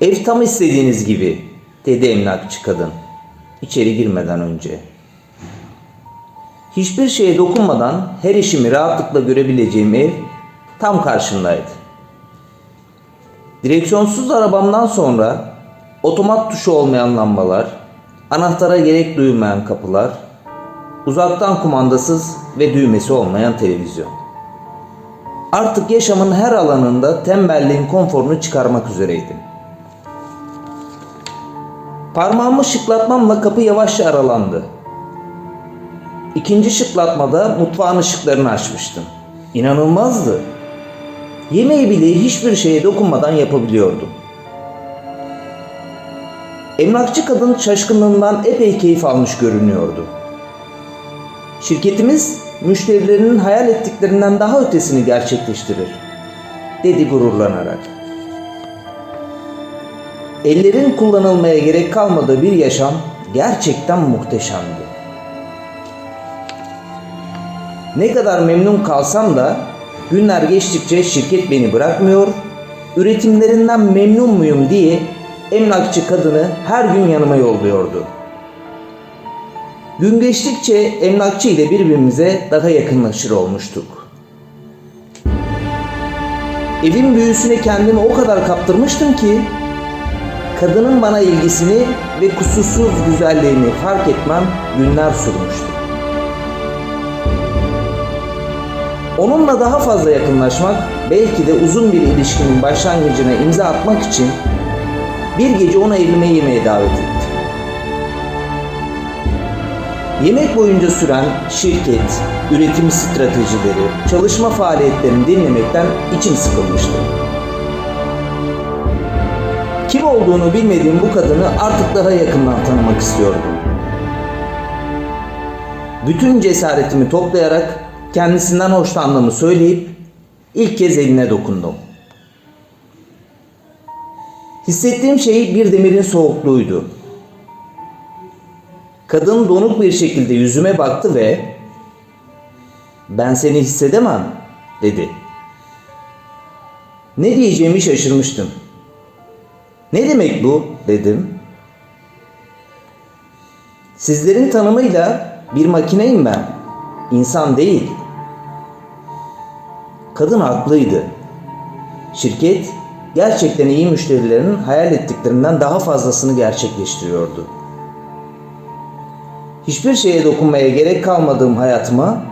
Ev tam istediğiniz gibi dedi emlakçı kadın içeri girmeden önce. Hiçbir şeye dokunmadan her işimi rahatlıkla görebileceğim ev tam karşımdaydı. Direksiyonsuz arabamdan sonra otomat tuşu olmayan lambalar, anahtara gerek duyulmayan kapılar, uzaktan kumandasız ve düğmesi olmayan televizyon. Artık yaşamın her alanında tembelliğin konforunu çıkarmak üzereydim. Parmağımı şıklatmamla kapı yavaşça aralandı. İkinci şıklatmada mutfağın ışıklarını açmıştım. İnanılmazdı. Yemeği bile hiçbir şeye dokunmadan yapabiliyordum. Emlakçı kadın şaşkınlığından epey keyif almış görünüyordu. Şirketimiz müşterilerinin hayal ettiklerinden daha ötesini gerçekleştirir, dedi gururlanarak. Ellerin kullanılmaya gerek kalmadığı bir yaşam gerçekten muhteşemdi. Ne kadar memnun kalsam da günler geçtikçe şirket beni bırakmıyor, üretimlerinden memnun muyum diye emlakçı kadını her gün yanıma yolluyordu. Gün geçtikçe emlakçı ile birbirimize daha yakınlaşır olmuştuk. Evin büyüsüne kendimi o kadar kaptırmıştım ki kadının bana ilgisini ve kusursuz güzelliğini fark etmem günler sürmüştü. Onunla daha fazla yakınlaşmak, belki de uzun bir ilişkinin başlangıcına imza atmak için bir gece onu evime yemeğe davet ettim. Yemek boyunca süren şirket, üretim stratejileri, çalışma faaliyetlerini dinlemekten içim sıkılmıştı. Olduğunu bilmediğim bu kadını artık daha yakından tanımak istiyordum. Bütün cesaretimi toplayarak kendisinden hoşlandığımı söyleyip ilk kez eline dokundum. Hissettiğim şey bir demirin soğukluğuydu. Kadın donuk bir şekilde yüzüme baktı ve "Ben seni hissedemem." dedi. Ne diyeceğimi şaşırmıştım. "Ne demek bu?" dedim. Sizlerin tanımıyla bir makineyim ben. İnsan değil. Kadın haklıydı. Şirket gerçekten iyi müşterilerin hayal ettiklerinden daha fazlasını gerçekleştiriyordu. Hiçbir şeye dokunmaya gerek kalmadığım hayatıma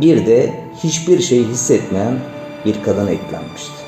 bir de hiçbir şey hissetmeyen bir kadın eklenmişti.